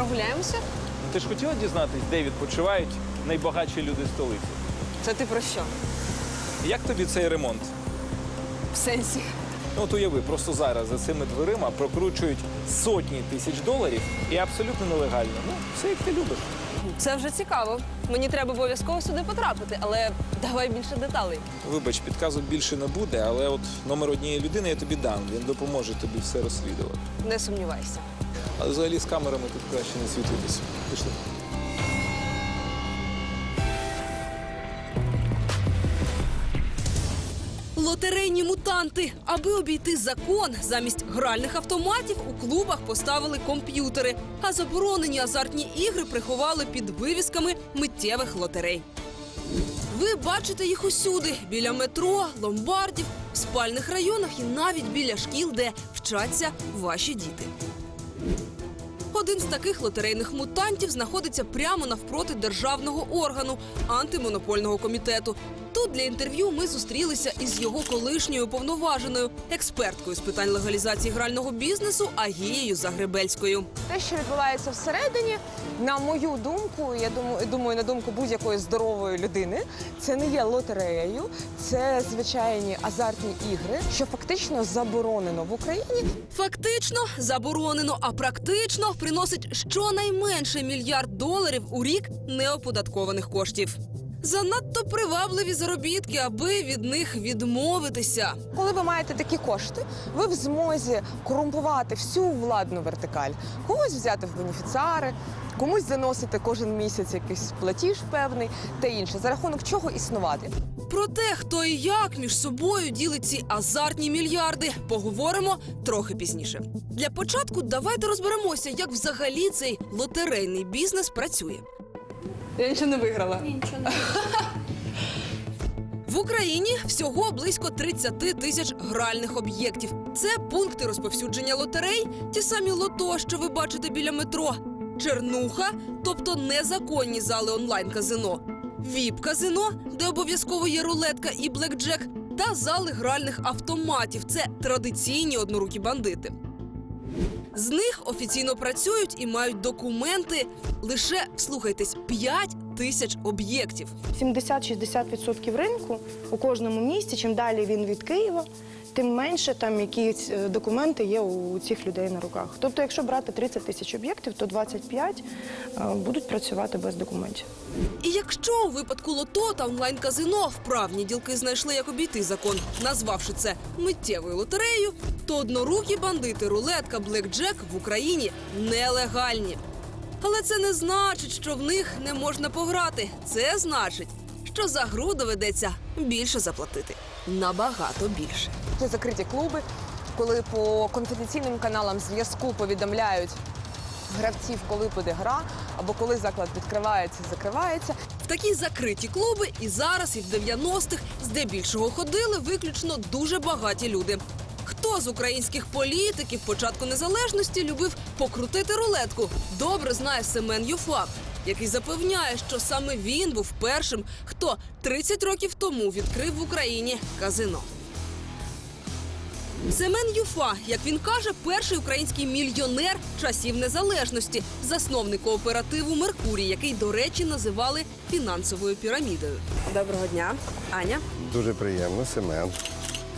прогуляємося? Ну, Ти ж хотіла дізнатись, де відпочивають найбагатші люди столиці? Це ти про що? Як тобі цей ремонт? В сенсі. Ну, от уяви, просто зараз за цими дверима прокручують сотні тисяч доларів і абсолютно нелегально. Ну, все як ти любиш. Це вже цікаво. Мені треба обов'язково сюди потрапити, але давай більше деталей. Вибач, підказок більше не буде, але от номер однієї людини я тобі дам. Він допоможе тобі все розслідувати. Не сумнівайся. Але взагалі з камерами тут краще не світитися. Пішли. Лотерейні мутанти, аби обійти закон, замість гральних автоматів у клубах поставили комп'ютери, а заборонені азартні ігри приховали під вивісками миттєвих лотерей. Ви бачите їх усюди біля метро, ломбардів, в спальних районах і навіть біля шкіл, де вчаться ваші діти. Один з таких лотерейних мутантів знаходиться прямо навпроти державного органу антимонопольного комітету. Тут для інтерв'ю ми зустрілися із його колишньою повноваженою експерткою з питань легалізації грального бізнесу Агією Загребельською. Те, що відбувається всередині, на мою думку, я думаю, думаю, на думку будь-якої здорової людини, це не є лотереєю, це звичайні азартні ігри, що фактично заборонено в Україні. Фактично заборонено, а практично приносить щонайменше мільярд доларів у рік неоподаткованих коштів. Занадто привабливі заробітки, аби від них відмовитися. Коли ви маєте такі кошти, ви в змозі корумпувати всю владну вертикаль, когось взяти в бенефіціари, комусь заносити кожен місяць якийсь платіж певний та інше, за рахунок чого існувати. Про те, хто і як між собою ділить ці азартні мільярди, поговоримо трохи пізніше. Для початку давайте розберемося, як взагалі цей лотерейний бізнес працює. Я нічого не виграла. В Україні всього близько 30 тисяч гральних об'єктів. Це пункти розповсюдження лотерей, ті самі лото, що ви бачите біля метро, чернуха, тобто незаконні зали онлайн-казино, віп-казино, де обов'язково є рулетка і блекджек, та зали гральних автоматів. Це традиційні однорукі бандити. З них офіційно працюють і мають документи лише слухайтесь 5 тисяч об'єктів. 70-60% ринку у кожному місті. Чим далі він від Києва, тим менше там якісь е, документи є у цих людей на руках. Тобто, якщо брати 30 тисяч об'єктів, то 25 е, будуть працювати без документів. І якщо у випадку лото та онлайн-казино вправні ділки знайшли, як обійти закон, назвавши це миттєвою лотереєю, то однорукі бандити, рулетка, блекджек в Україні нелегальні. Але це не значить, що в них не можна пограти. Це значить, що за гру доведеться більше заплатити. Набагато більше. Це закриті клуби, коли по конфіденційним каналам зв'язку повідомляють гравців, коли буде гра, або коли заклад відкривається, закривається. В такі закриті клуби і зараз, і в 90-х здебільшого ходили виключно дуже багаті люди. Хто з українських політиків початку незалежності любив покрутити рулетку? Добре знає Семен Юфак, який запевняє, що саме він був першим, хто 30 років тому відкрив в Україні казино. Семен Юфа, як він каже, перший український мільйонер часів незалежності, засновник кооперативу Меркурій, який, до речі, називали фінансовою пірамідою. Доброго дня, Аня. Дуже приємно, Семен.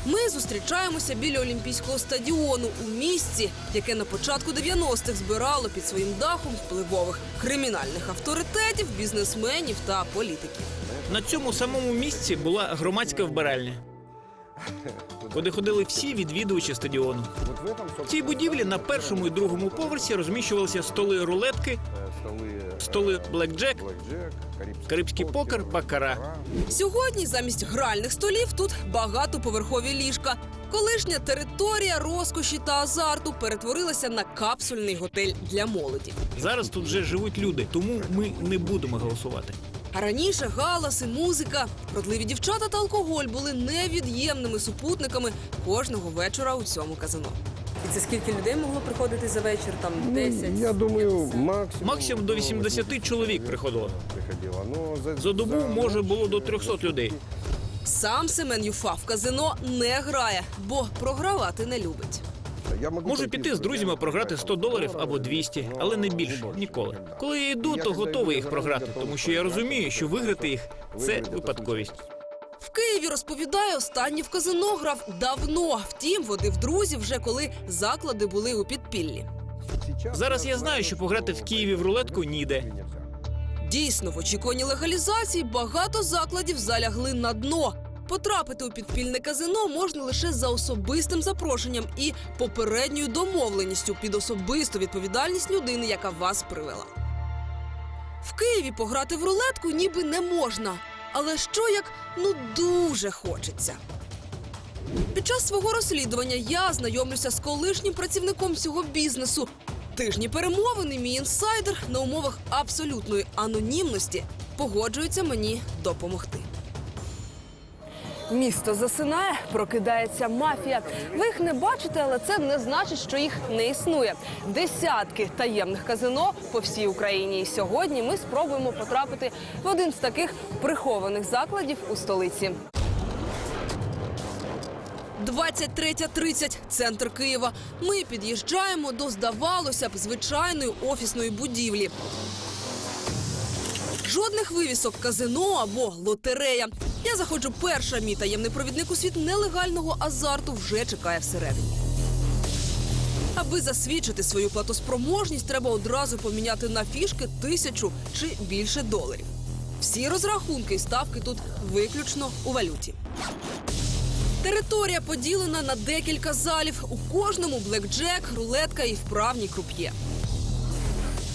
Ми зустрічаємося біля Олімпійського стадіону у місці, яке на початку 90-х збирало під своїм дахом впливових кримінальних авторитетів, бізнесменів та політиків. На цьому самому місці була громадська вбиральня, куди ходили всі відвідувачі стадіону. В цій будівлі на першому і другому поверсі розміщувалися столи рулетки, столи блекджек, карибський покер, бакара. Сьогодні замість гральних столів тут багатоповерхові ліжка. Колишня територія розкоші та азарту перетворилася на капсульний готель для молоді. Зараз тут вже живуть люди, тому ми не будемо голосувати. А раніше галаси, музика, родливі дівчата та алкоголь були невід'ємними супутниками кожного вечора у цьому казино. І це скільки людей могло приходити за вечір? Там 10? Ну, Я думаю, максимум, Максимум до 80 чоловік приходило. приходило. Ну, за, За добу може було до 300 людей. Сам Семен Юфа в казино не грає, бо програвати не любить. Я Можу піти з друзями програти 100 доларів або 200, але не більше ніколи. Коли я йду, то готовий їх програти, тому що я розумію, що виграти їх це випадковість. В Києві розповідає, останній в казино грав давно. Втім, водив друзів вже коли заклади були у підпіллі. Зараз я знаю, що пограти в Києві в рулетку ніде. Дійсно, в очікуванні легалізації багато закладів залягли на дно. Потрапити у підпільне казино можна лише за особистим запрошенням і попередньою домовленістю під особисту відповідальність людини, яка вас привела. В Києві пограти в рулетку ніби не можна. Але що як ну дуже хочеться. Під час свого розслідування я знайомлюся з колишнім працівником цього бізнесу. Тижні перемовини, мій інсайдер на умовах абсолютної анонімності погоджується мені допомогти. Місто засинає, прокидається мафія. Ви їх не бачите, але це не значить, що їх не існує. Десятки таємних казино по всій Україні. І сьогодні ми спробуємо потрапити в один з таких прихованих закладів у столиці. 23.30, центр Києва. Ми під'їжджаємо до, здавалося б, звичайної офісної будівлі. Жодних вивісок казино або лотерея. Я заходжу перша. Мій таємний провідник у світ нелегального азарту вже чекає всередині. Аби засвідчити свою платоспроможність, треба одразу поміняти на фішки тисячу чи більше доларів. Всі розрахунки і ставки тут виключно у валюті. Територія поділена на декілька залів. У кожному блекджек, рулетка і вправні круп'є.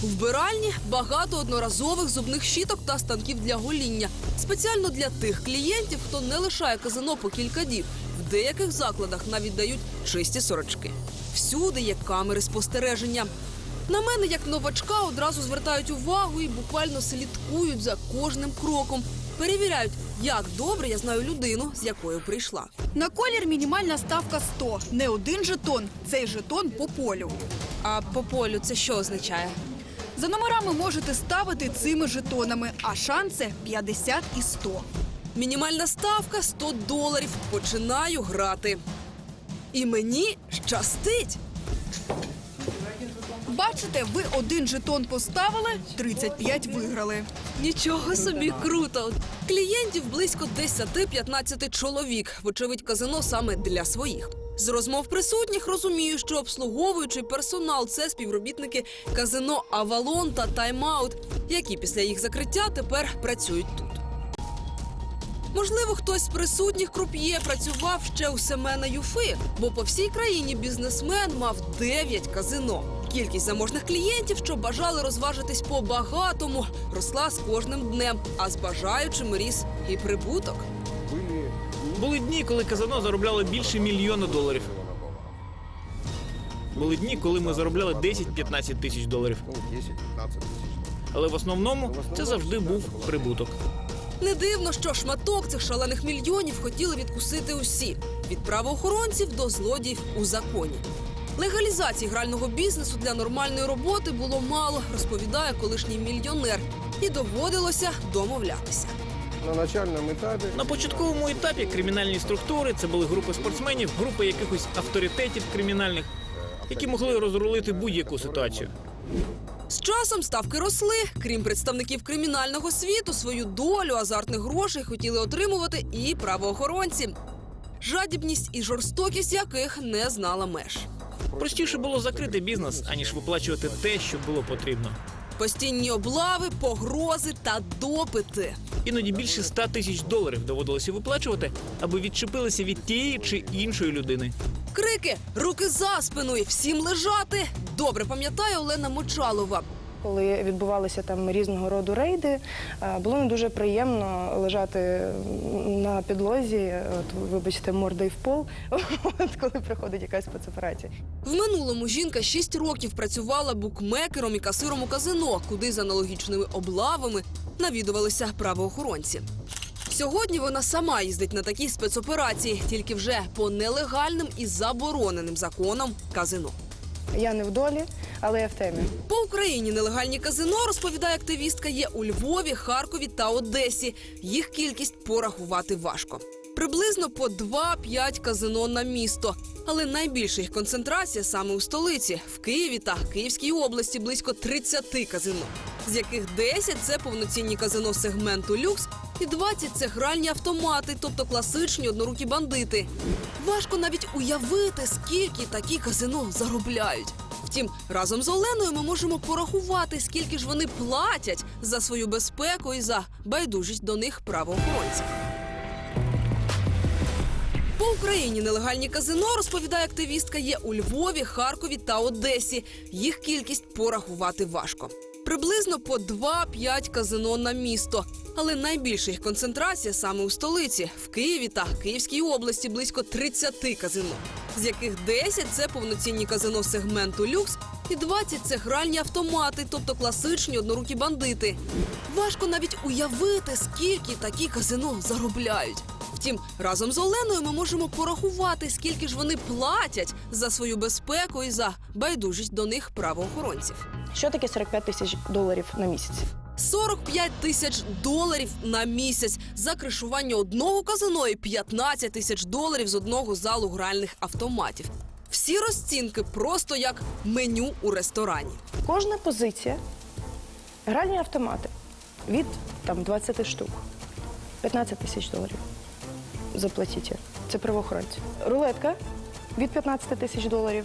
Вбиральні багато одноразових зубних щіток та станків для гоління. Спеціально для тих клієнтів, хто не лишає казино по кілька діб. В деяких закладах навіть дають чисті сорочки. Всюди є камери спостереження. На мене, як новачка, одразу звертають увагу і буквально слідкують за кожним кроком. Перевіряють, як добре я знаю людину, з якою прийшла. На колір мінімальна ставка 100. Не один жетон. Цей жетон по полю. А по полю це що означає? За номерами можете ставити цими жетонами, а шанси 50 і 100. Мінімальна ставка 100 доларів. Починаю грати. І мені щастить. Бачите, ви один жетон поставили, 35 виграли. Нічого собі круто. Клієнтів близько 10-15 чоловік. Вочевидь, казино саме для своїх. З розмов присутніх розумію, що обслуговуючий персонал це співробітники казино Авалон та Тайм-Аут, які після їх закриття тепер працюють тут. Можливо, хтось з присутніх круп'є працював ще у Семена Юфи, бо по всій країні бізнесмен мав 9 казино. Кількість заможних клієнтів, що бажали розважитись по багатому, росла з кожним днем, а з бажаючими ріс і прибуток. Були дні, коли казино заробляли більше мільйона доларів. Були дні, коли ми заробляли 10-15 тисяч доларів. 10-15. Але в основному це завжди був прибуток. Не дивно, що шматок цих шалених мільйонів хотіли відкусити усі від правоохоронців до злодіїв у законі. Легалізації грального бізнесу для нормальної роботи було мало, розповідає колишній мільйонер, і доводилося домовлятися. На начальном этапе На початковому етапі кримінальні структури це були групи спортсменів, групи якихось авторитетів кримінальних, які могли розрулити будь-яку ситуацію. З часом ставки росли. Крім представників кримінального світу, свою долю азартних грошей хотіли отримувати і правоохоронці. Жадібність і жорстокість яких не знала меж. Простіше було закрити бізнес, аніж виплачувати те, що було потрібно. Постійні облави, погрози та допити. Іноді більше 100 тисяч доларів доводилося виплачувати, аби відчепилися від тієї чи іншої людини. Крики, руки за спиною, всім лежати. Добре пам'ятає Олена Мочалова. Коли відбувалися там різного роду рейди, е, було не дуже приємно лежати на підлозі, от, вибачте, мордою в пол, от, коли приходить якась спецоперація. В минулому жінка 6 років працювала букмекером і касиром у казино, куди з аналогічними облавами навідувалися правоохоронці. Сьогодні вона сама їздить на такі спецоперації, тільки вже по нелегальним і забороненим законам казино. Я не в долі, але я в темі. По Україні нелегальні казино, розповідає активістка, є у Львові, Харкові та Одесі. Їх кількість порахувати важко. Приблизно по 2-5 казино на місто. Але найбільша їх концентрація саме у столиці в Києві та Київській області близько 30 казино, з яких 10 – це повноцінні казино сегменту люкс, і 20 – це гральні автомати, тобто класичні однорукі бандити. Важко навіть уявити, скільки такі казино заробляють. Втім, разом з Оленою ми можемо порахувати, скільки ж вони платять за свою безпеку і за байдужість до них правоохоронців. По Україні нелегальні казино, розповідає активістка, є у Львові, Харкові та Одесі. Їх кількість порахувати важко. Приблизно по 2-5 казино на місто. Але найбільша їх концентрація саме у столиці в Києві та Київській області близько 30 казино, з яких 10 – це повноцінні казино сегменту люкс, і 20 – це гральні автомати, тобто класичні однорукі бандити. Важко навіть уявити, скільки такі казино заробляють. Втім, разом з Оленою ми можемо порахувати, скільки ж вони платять за свою безпеку і за байдужість до них правоохоронців. Що таке 45 тисяч доларів на місяць? 45 тисяч доларів на місяць за кришування одного казино і 15 тисяч доларів з одного залу гральних автоматів. Всі розцінки просто як меню у ресторані. Кожна позиція гральні автомати від там 20 штук, 15 тисяч доларів. Заплатіть. Це правоохоронці. Рулетка від 15 тисяч доларів.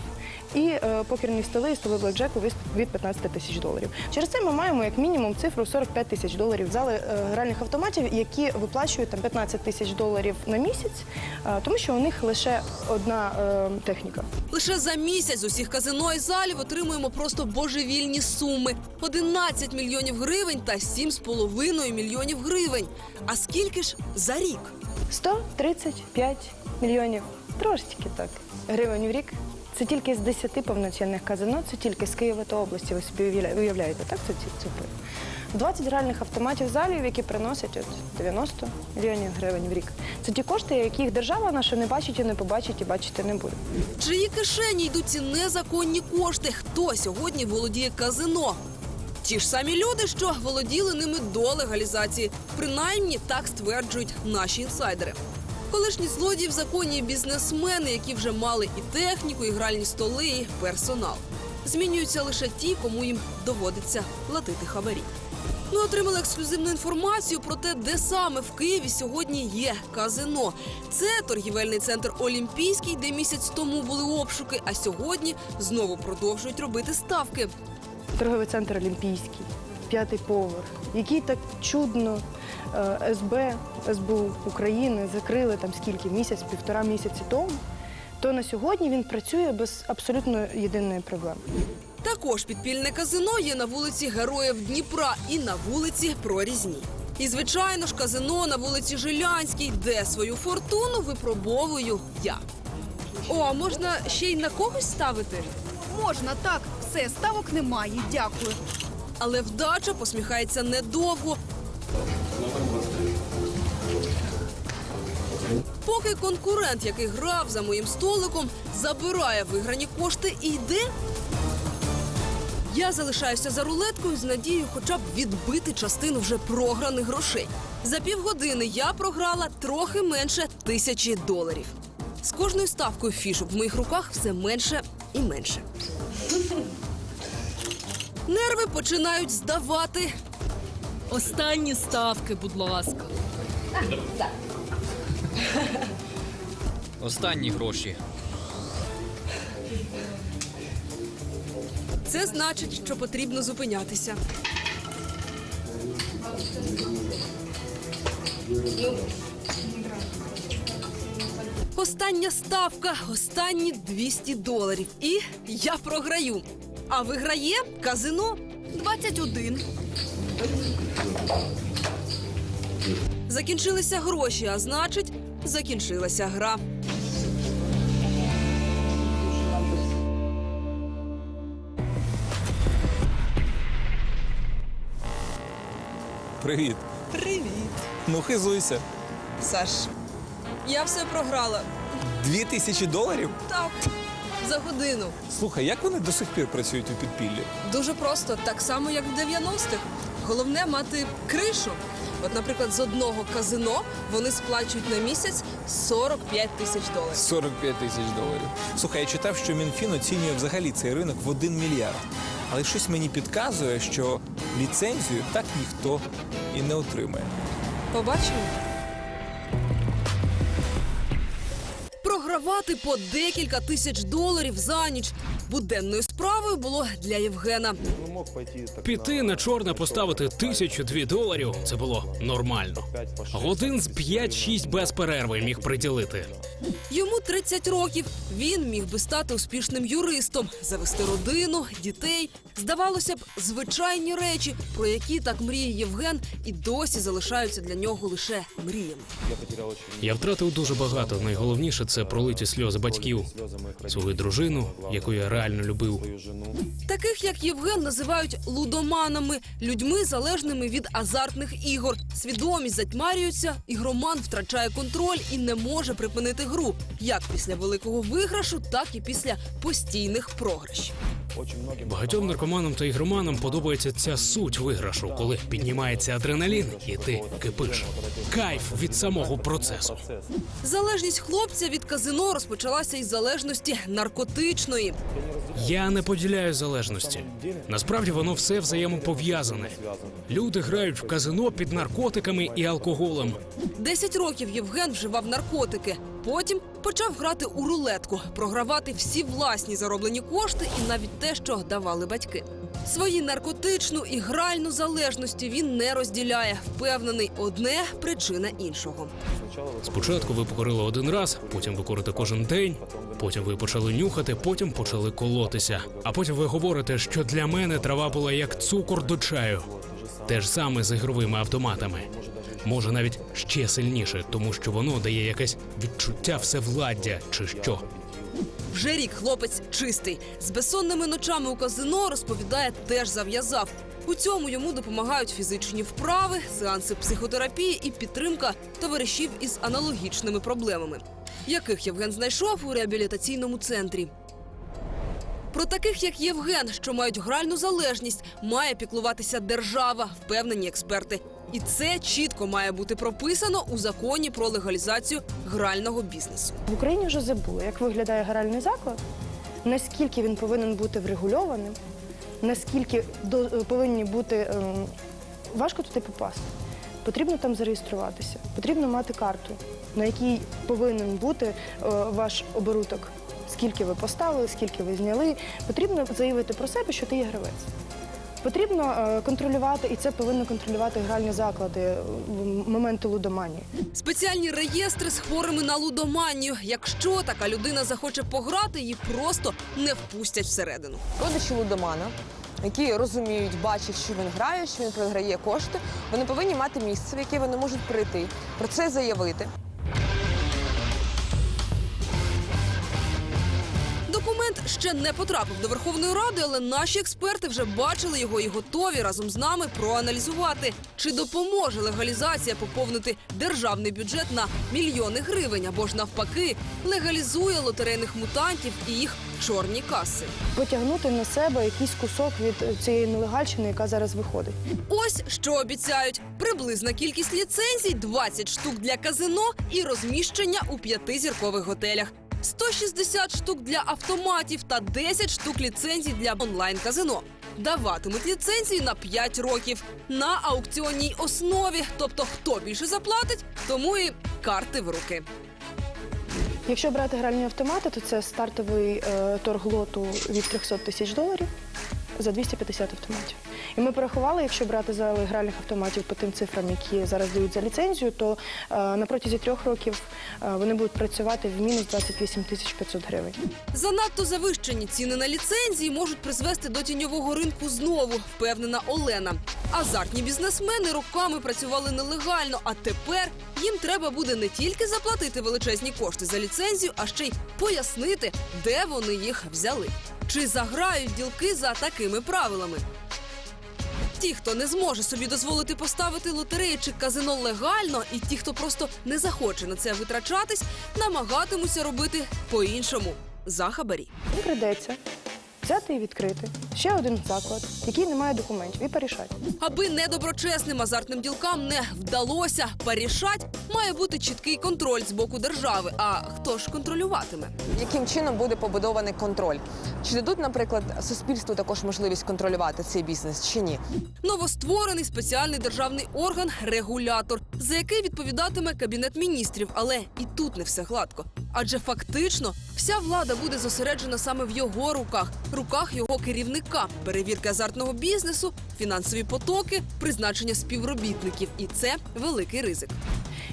І е, покерні столи і столи блекджеку від 15 тисяч доларів. Через це ми маємо як мінімум цифру 45 тисяч доларів зали е, гральних автоматів, які виплачують там 15 тисяч доларів на місяць, е, тому що у них лише одна е, техніка. Лише за місяць з усіх казино і залів отримуємо просто божевільні суми: 11 мільйонів гривень та 7,5 мільйонів гривень. А скільки ж за рік? 135 мільйонів, трошечки так, гривень в рік. Це тільки з 10 повноцінних казино, це тільки з Києва та області. Ви собі уявляєте, так? Це ці цифри. 20 гральних автоматів залів, які приносять от 90 мільйонів гривень в рік. Це ті кошти, яких держава наша не бачить і не побачить, і бачити не буде. Чиї кишені йдуть ці незаконні кошти? Хто сьогодні володіє казино? Ті ж самі люди, що володіли ними до легалізації. Принаймні так стверджують наші інсайдери. Колишні злодії в законі бізнесмени, які вже мали і техніку, і гральні столи, і персонал. Змінюються лише ті, кому їм доводиться платити хабарі. Ми отримали ексклюзивну інформацію про те, де саме в Києві сьогодні є казино. Це торгівельний центр Олімпійський, де місяць тому були обшуки, а сьогодні знову продовжують робити ставки. Торговий центр Олімпійський, п'ятий поверх, який так чудно е, СБ, СБУ України закрили там скільки місяць, півтора місяці тому. То на сьогодні він працює без абсолютно єдиної проблеми. Також підпільне казино є на вулиці Героїв Дніпра і на вулиці Прорізній. І, звичайно ж, казино на вулиці Жилянській, де свою фортуну випробовую я. О, а можна ще й на когось ставити? Можна так, все, ставок немає. Дякую. Але вдача посміхається недовго. Поки конкурент, який грав за моїм столиком, забирає виграні кошти і йде. Я залишаюся за рулеткою з надією хоча б відбити частину вже програних грошей. За півгодини я програла трохи менше тисячі доларів. З кожною ставкою фішок в моїх руках все менше і менше. Нерви починають здавати. Останні ставки, будь ласка. Останні гроші. Це значить, що потрібно зупинятися. Остання ставка, останні 200 доларів. І я програю. А виграє казино. 21. Закінчилися гроші, а значить, закінчилася гра. Привіт. Привіт, Ну, хизуйся. Саш. Я все програла. Дві тисячі доларів? Так, за годину. Слухай, як вони до сих пір працюють у підпіллі? Дуже просто, так само, як в 90-х. Головне мати кришу. От, наприклад, з одного казино вони сплачують на місяць 45 тисяч доларів. 45 тисяч доларів. Слухай, я читав, що Мінфін оцінює взагалі цей ринок в 1 мільярд. Але щось мені підказує, що ліцензію так ніхто і не отримає. Побачимо. Програвати по декілька тисяч доларів за ніч буденною справою було для Євгена. Піти на чорне поставити тисячу дві доларів це було нормально. Годин з 5-6 без перерви міг приділити. Йому 30 років. Він міг би стати успішним юристом, завести родину, дітей. Здавалося б, звичайні речі, про які так мріє Євген, і досі залишаються для нього лише мріями. Я втратив дуже багато. Найголовніше це пролиті сльози батьків, свою дружину, яку я реально любив. Таких як Євген називають лудоманами, людьми залежними від азартних ігор. Свідомість затьмарюється, ігроман втрачає контроль і не може припинити гру, як після великого виграшу, так і після постійних програшів. Багатьом наркоманам та ігроманам подобається ця суть виграшу, коли піднімається адреналін, і ти кипиш. Кайф від самого процесу. Залежність хлопця від казино розпочалася із залежності наркотичної. Я не поділяю залежності. Насправді воно все взаємопов'язане. Люди грають в казино під наркотиками і алкоголем. Десять років Євген вживав наркотики. Потім почав грати у рулетку, програвати всі власні зароблені кошти і навіть те, що давали батьки. Свої наркотичну і гральну залежності він не розділяє. Впевнений, одне причина іншого. Спочатку ви покорили один раз, потім ви курите кожен день, потім ви почали нюхати, потім почали колотися. А потім ви говорите, що для мене трава була як цукор до чаю. Те ж саме з ігровими автоматами. Може навіть ще сильніше, тому що воно дає якесь відчуття всевладдя чи що. Вже рік хлопець чистий. З безсонними ночами у казино розповідає, теж зав'язав. У цьому йому допомагають фізичні вправи, сеанси психотерапії і підтримка товаришів із аналогічними проблемами, яких Євген знайшов у реабілітаційному центрі. Про таких, як Євген, що мають гральну залежність, має піклуватися держава, впевнені експерти. І це чітко має бути прописано у законі про легалізацію грального бізнесу. В Україні вже забули, як виглядає гральний заклад, наскільки він повинен бути врегульованим, наскільки до, повинні бути ем, важко туди попасти. Потрібно там зареєструватися, потрібно мати карту, на якій повинен бути е, ваш оборудок. Скільки ви поставили, скільки ви зняли. Потрібно заявити про себе, що ти є гравець. Потрібно е, контролювати, і це повинно контролювати гральні заклади е, в моменти лудоманії. Спеціальні реєстри з хворими на лудоманію. Якщо така людина захоче пограти, її просто не впустять всередину. Родичі лудомана, які розуміють, бачать, що він грає, що він програє кошти, вони повинні мати місце, в яке вони можуть прийти, про це заявити. Документ ще не потрапив до Верховної Ради, але наші експерти вже бачили його і готові разом з нами проаналізувати, чи допоможе легалізація поповнити державний бюджет на мільйони гривень, або ж навпаки легалізує лотерейних мутантів і їх чорні каси. Потягнути на себе якийсь кусок від цієї нелегальщини, яка зараз виходить. Ось що обіцяють: приблизна кількість ліцензій 20 штук для казино і розміщення у п'ятизіркових готелях. 160 штук для автоматів та 10 штук ліцензій для онлайн-казино. Даватимуть ліцензії на 5 років на аукціонній основі. Тобто, хто більше заплатить, тому і карти в руки. Якщо брати гральні автомати, то це стартовий е, торг лоту від 300 тисяч доларів за 250 автоматів. І ми порахували, якщо брати зали гральних автоматів по тим цифрам, які зараз дають за ліцензію, то е, на протязі трьох років е, вони будуть працювати в мінус 28 тисяч 500 гривень. Занадто завищені ціни на ліцензії можуть призвести до тіньового ринку знову, впевнена Олена. Азартні бізнесмени роками працювали нелегально, а тепер їм треба буде не тільки заплатити величезні кошти за ліцензію, а ще й пояснити, де вони їх взяли. Чи заграють ділки за такими правилами? Ті, хто не зможе собі дозволити поставити лотереї чи казино легально, і ті, хто просто не захоче на це витрачатись, намагатимуться робити по-іншому за хабарі. Їм прийдеться взяти і відкрити ще один заклад, який не має документів, і порішати. Аби недоброчесним азартним ділкам не вдалося порішать, має бути чіткий контроль з боку держави. А хто ж контролюватиме? Яким чином буде побудований контроль? Чи дадуть, наприклад, суспільству також можливість контролювати цей бізнес чи ні? Новостворений спеціальний державний орган регулятор, за який відповідатиме кабінет міністрів. Але і тут не все гладко. Адже фактично вся влада буде зосереджена саме в його руках, руках його керівника, перевірки азартного бізнесу, фінансові потоки, призначення співробітників, і це великий ризик.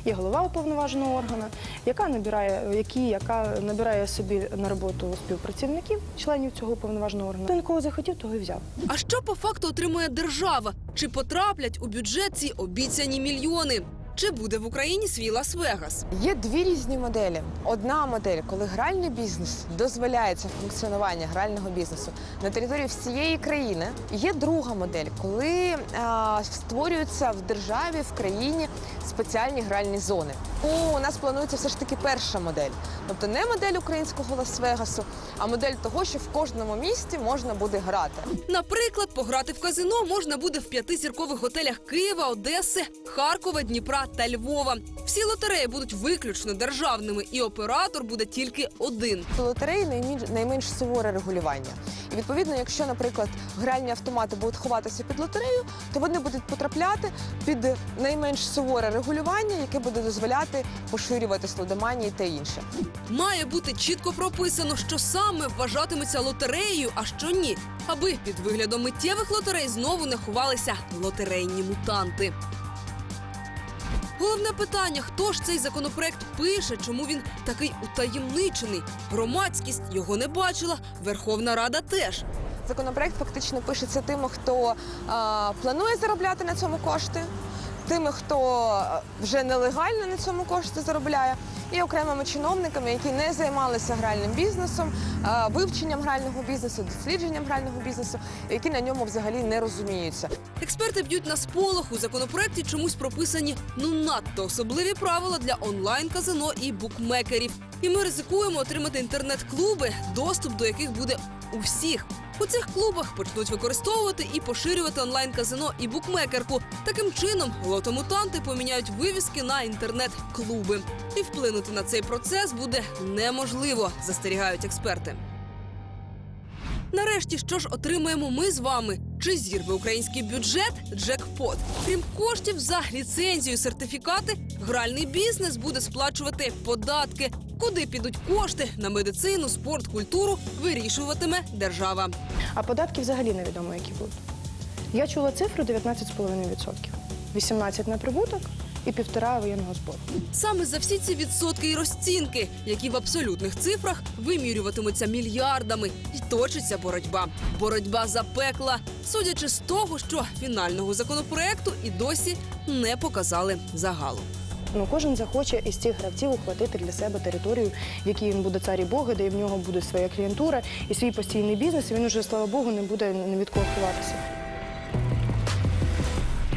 Є голова уповноваженого органу, яка набирає, які, яка набирає собі на роботу співпрацівників, членів цього уповноваженого органу. Він кого захотів, того і взяв. А що по факту отримує держава? Чи потраплять у бюджет ці обіцяні мільйони? Чи буде в Україні свій Лас-Вегас? Є дві різні моделі. Одна модель, коли гральний бізнес дозволяється функціонування грального бізнесу на території всієї країни. Є друга модель, коли а, створюються в державі в країні спеціальні гральні зони. У нас планується все ж таки перша модель, тобто не модель українського Лас-Вегасу, а модель того, що в кожному місті можна буде грати. Наприклад, пограти в казино можна буде в п'ятизіркових готелях Києва, Одеси, Харкова, Дніпра та Львова. Всі лотереї будуть виключно державними, і оператор буде тільки один. У лотереї найменш, найменш суворе регулювання. І відповідно, якщо, наприклад, гральні автомати будуть ховатися під лотерею, то вони будуть потрапляти під найменш суворе регулювання, яке буде дозволяти поширювати слудоманії та інше. Має бути чітко прописано, що саме вважатиметься лотереєю, а що ні, аби під виглядом миттєвих лотерей знову не ховалися лотерейні мутанти. Головне питання: хто ж цей законопроект пише, чому він такий утаємничений? Громадськість його не бачила, Верховна Рада теж. Законопроект фактично пишеться тим, хто планує заробляти на цьому кошти, тими, хто вже нелегально на цьому кошти заробляє, і окремими чиновниками, які не займалися гральним бізнесом, вивченням грального бізнесу, дослідженням грального бізнесу, які на ньому взагалі не розуміються. Експерти б'ють на сполох у законопроекті чомусь прописані ну надто особливі правила для онлайн-казино і букмекерів. І ми ризикуємо отримати інтернет-клуби, доступ до яких буде у всіх. У цих клубах почнуть використовувати і поширювати онлайн-казино і букмекерку. Таким чином, лотомутанти поміняють вивіски на інтернет-клуби. І вплинути на цей процес буде неможливо, застерігають експерти. Нарешті, що ж отримаємо ми з вами? Чи зірве український бюджет джекпот? Крім коштів за ліцензію, сертифікати, гральний бізнес буде сплачувати податки. Куди підуть кошти на медицину, спорт, культуру вирішуватиме держава. А податки взагалі невідомо, які будуть. Я чула цифру 19,5%. 18 на прибуток і півтора воєнного збору. Саме за всі ці відсотки і розцінки, які в абсолютних цифрах вимірюватимуться мільярдами, і точиться боротьба. Боротьба за пекла, судячи з того, що фінального законопроекту і досі не показали загалу. Ну, кожен захоче із цих гравців ухватити для себе територію, в якій він буде цар і Бога, де в нього буде своя клієнтура і свій постійний бізнес. І він уже, слава Богу, не буде ні від кого ховатися.